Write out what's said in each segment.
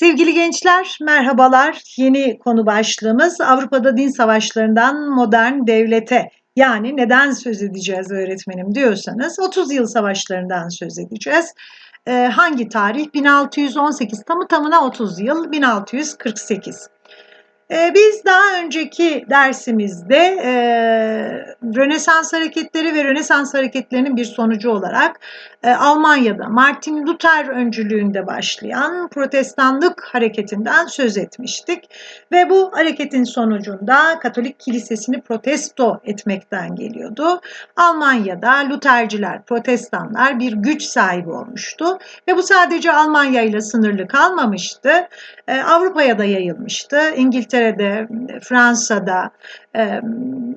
Sevgili gençler, merhabalar. Yeni konu başlığımız Avrupa'da din savaşlarından modern devlete. Yani neden söz edeceğiz öğretmenim diyorsanız 30 yıl savaşlarından söz edeceğiz. Ee, hangi tarih? 1618 tamı tamına 30 yıl 1648. Ee, biz daha önceki dersimizde e, Rönesans hareketleri ve Rönesans hareketlerinin bir sonucu olarak e, Almanya'da Martin Luther öncülüğünde başlayan protestanlık hareketinden söz etmiştik. Ve bu hareketin sonucunda Katolik kilisesini protesto etmekten geliyordu. Almanya'da Luterciler, protestanlar bir güç sahibi olmuştu. Ve bu sadece Almanya ile sınırlı kalmamıştı. E, Avrupa'ya da yayılmıştı. İngiltere'de, Fransa'da, e,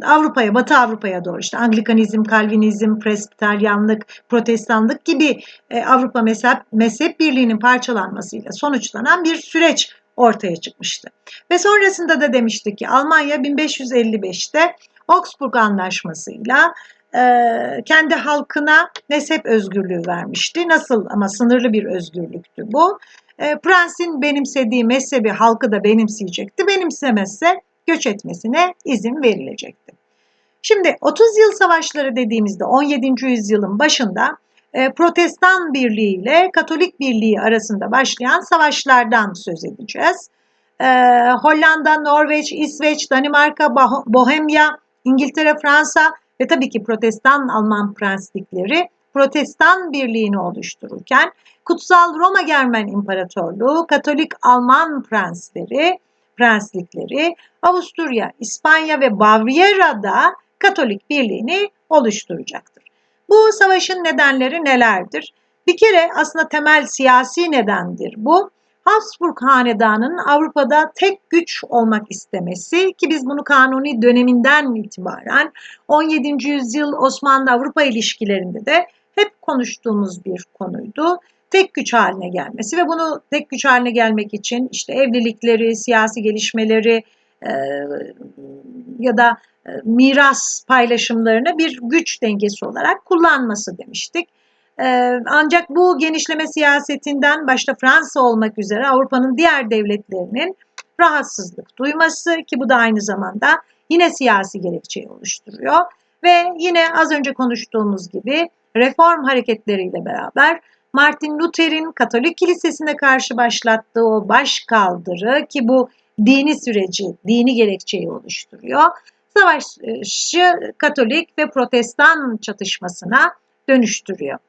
Avrupa'ya, Batı Avrupa'ya doğru işte Anglikanizm, Kalvinizm, Presbiteryanlık, Protestanlık gibi e, Avrupa mezhep, mezhep birliğinin parçalanmasıyla sonuçlanan bir süreç ortaya çıkmıştı. Ve sonrasında da demiştik ki Almanya 1555'te Augsburg Anlaşması'yla e, kendi halkına mezhep özgürlüğü vermişti. Nasıl ama sınırlı bir özgürlüktü bu. E, Prensin benimsediği mezhebi halkı da benimseyecekti. Benimsemezse göç etmesine izin verilecekti. Şimdi 30 yıl savaşları dediğimizde 17. yüzyılın başında Protestan Birliği ile Katolik Birliği arasında başlayan savaşlardan söz edeceğiz. E, Hollanda, Norveç, İsveç, Danimarka, Bohemya, İngiltere, Fransa ve tabii ki Protestan Alman prenslikleri Protestan Birliği'ni oluştururken Kutsal Roma Germen İmparatorluğu, Katolik Alman prensleri, prenslikleri, Avusturya, İspanya ve Bavyera'da Katolik Birliği'ni oluşturacaktır. Bu savaşın nedenleri nelerdir? Bir kere aslında temel siyasi nedendir bu. Habsburg Hanedanı'nın Avrupa'da tek güç olmak istemesi ki biz bunu kanuni döneminden itibaren 17. yüzyıl Osmanlı-Avrupa ilişkilerinde de hep konuştuğumuz bir konuydu. Tek güç haline gelmesi ve bunu tek güç haline gelmek için işte evlilikleri, siyasi gelişmeleri ya da miras paylaşımlarını bir güç dengesi olarak kullanması demiştik. Ancak bu genişleme siyasetinden başta Fransa olmak üzere Avrupa'nın diğer devletlerinin rahatsızlık duyması ki bu da aynı zamanda yine siyasi gerekçeyi oluşturuyor. Ve yine az önce konuştuğumuz gibi reform hareketleriyle beraber Martin Luther'in Katolik Kilisesi'ne karşı başlattığı o baş kaldırı ki bu dini süreci, dini gerekçeyi oluşturuyor. Savaşı Katolik ve Protestan çatışmasına dönüştürüyor.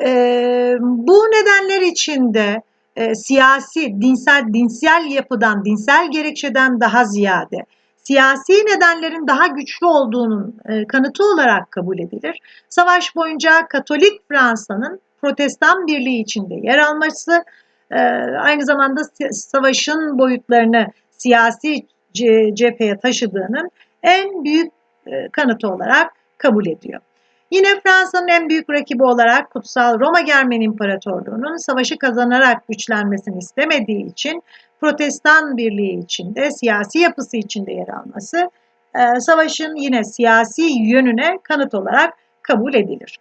Ee, bu nedenler içinde e, siyasi, dinsel, dinsel yapıdan, dinsel gerekçeden daha ziyade siyasi nedenlerin daha güçlü olduğunun e, kanıtı olarak kabul edilir. Savaş boyunca Katolik Fransa'nın Protestan Birliği içinde yer alması, e, aynı zamanda savaşın boyutlarını siyasi cepheye taşıdığının en büyük e, kanıtı olarak kabul ediyor. Yine Fransa'nın en büyük rakibi olarak Kutsal Roma Germen İmparatorluğu'nun savaşı kazanarak güçlenmesini istemediği için Protestan Birliği içinde, siyasi yapısı içinde yer alması e, savaşın yine siyasi yönüne kanıt olarak kabul edilir.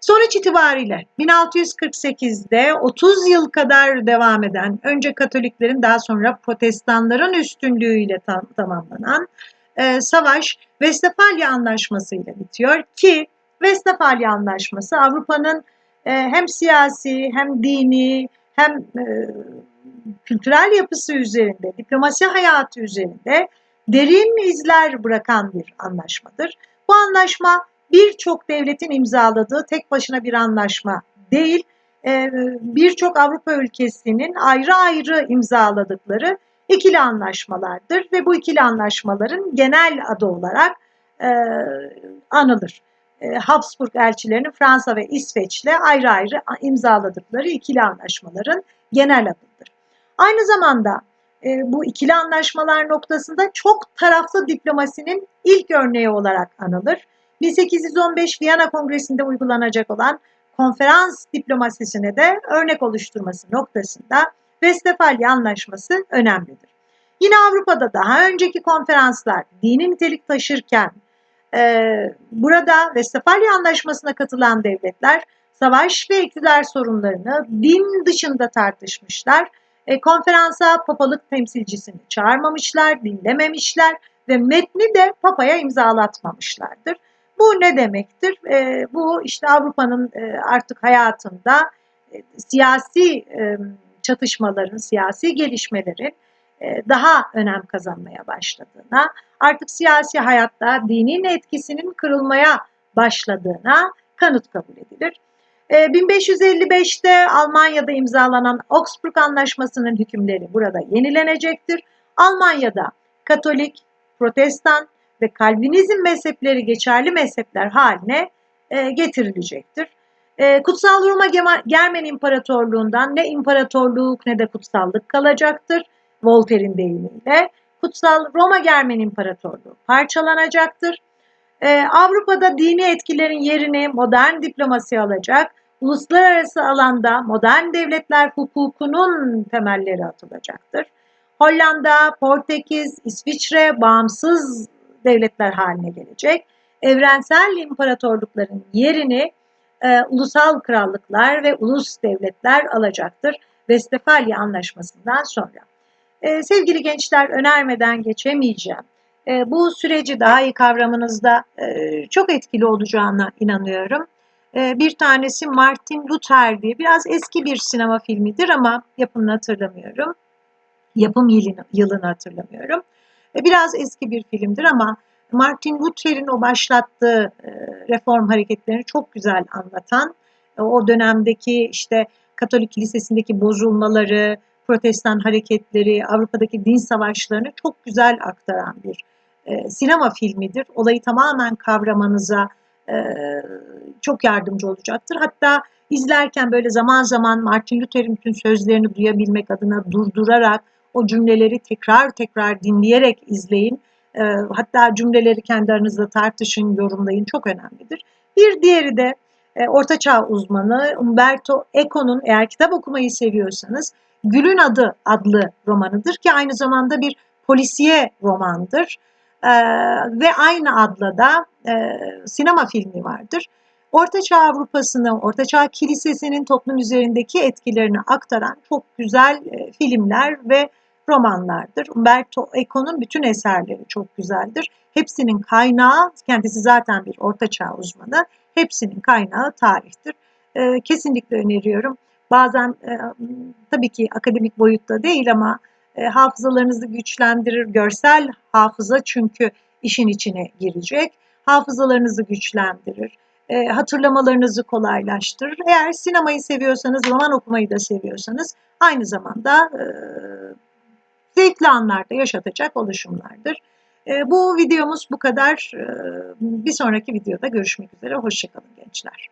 Sonuç itibariyle 1648'de 30 yıl kadar devam eden önce Katoliklerin daha sonra Protestanların üstünlüğüyle tam, tamamlanan e, savaş Westfalia Anlaşması ile bitiyor ki Westfalia Anlaşması Avrupa'nın e, hem siyasi hem dini hem e, kültürel yapısı üzerinde, diplomasi hayatı üzerinde derin izler bırakan bir anlaşmadır. Bu anlaşma birçok devletin imzaladığı tek başına bir anlaşma değil, e, birçok Avrupa ülkesinin ayrı ayrı imzaladıkları ikili anlaşmalardır ve bu ikili anlaşmaların genel adı olarak e, anılır. E, Habsburg elçilerinin Fransa ve İsveç'le ayrı ayrı imzaladıkları ikili anlaşmaların genel adıdır. Aynı zamanda bu ikili anlaşmalar noktasında çok taraflı diplomasinin ilk örneği olarak anılır. 1815 Viyana Kongresi'nde uygulanacak olan konferans diplomasisine de örnek oluşturması noktasında Westfalia Anlaşması önemlidir. Yine Avrupa'da daha önceki konferanslar dini nitelik taşırken e, burada Westfalia Anlaşması'na katılan devletler savaş ve iktidar sorunlarını din dışında tartışmışlar. E, konferansa papalık temsilcisini çağırmamışlar, dinlememişler ve metni de papaya imzalatmamışlardır. Bu ne demektir? E, bu işte Avrupa'nın e, artık hayatında e, siyasi e, çatışmaların, siyasi gelişmelerin e, daha önem kazanmaya başladığına, artık siyasi hayatta dinin etkisinin kırılmaya başladığına kanıt kabul edilir. 1555'te e, Almanya'da imzalanan Augsburg Anlaşması'nın hükümleri burada yenilenecektir. Almanya'da Katolik, Protestan ve Kalvinizm mezhepleri geçerli mezhepler haline e, getirilecektir. Kutsal Roma Germen İmparatorluğundan ne imparatorluk ne de kutsallık kalacaktır. Voltaire'in deyimiyle kutsal Roma Germen İmparatorluğu parçalanacaktır. Ee, Avrupa'da dini etkilerin yerini modern diplomasi alacak, uluslararası alanda modern devletler hukukunun temelleri atılacaktır. Hollanda, Portekiz, İsviçre bağımsız devletler haline gelecek. Evrensel imparatorlukların yerini e, ulusal krallıklar ve ulus devletler alacaktır. Westfalia Anlaşması'ndan sonra. E, sevgili gençler önermeden geçemeyeceğim. E, bu süreci daha iyi kavramanızda e, çok etkili olacağına inanıyorum. E, bir tanesi Martin Luther diye biraz eski bir sinema filmidir ama yapımını hatırlamıyorum. Yapım yılını, yılını hatırlamıyorum. E, biraz eski bir filmdir ama Martin Luther'in o başlattığı e, reform hareketlerini çok güzel anlatan, e, o dönemdeki işte Katolik Kilisesi'ndeki bozulmaları, protestan hareketleri, Avrupa'daki din savaşlarını çok güzel aktaran bir sinema filmidir. Olayı tamamen kavramanıza çok yardımcı olacaktır. Hatta izlerken böyle zaman zaman Martin Luther'in bütün sözlerini duyabilmek adına durdurarak o cümleleri tekrar tekrar dinleyerek izleyin. E, hatta cümleleri kendi aranızda tartışın, yorumlayın çok önemlidir. Bir diğeri de e, Ortaçağ uzmanı Umberto Eco'nun eğer kitap okumayı seviyorsanız Gül'ün Adı adlı romanıdır ki aynı zamanda bir polisiye romandır. Ee, ve aynı adla da e, sinema filmi vardır. Ortaçağ Avrupa'sını, Ortaçağ Kilisesi'nin toplum üzerindeki etkilerini aktaran çok güzel e, filmler ve romanlardır. Umberto Eco'nun bütün eserleri çok güzeldir. Hepsinin kaynağı, kendisi zaten bir ortaçağ uzmanı, hepsinin kaynağı tarihtir. E, kesinlikle öneriyorum. Bazen e, tabii ki akademik boyutta değil ama e, hafızalarınızı güçlendirir. Görsel hafıza çünkü işin içine girecek. Hafızalarınızı güçlendirir. E, hatırlamalarınızı kolaylaştırır. Eğer sinemayı seviyorsanız, roman okumayı da seviyorsanız aynı zamanda e, zevkli anlarda yaşatacak oluşumlardır. E, bu videomuz bu kadar. E, bir sonraki videoda görüşmek üzere. Hoşçakalın gençler.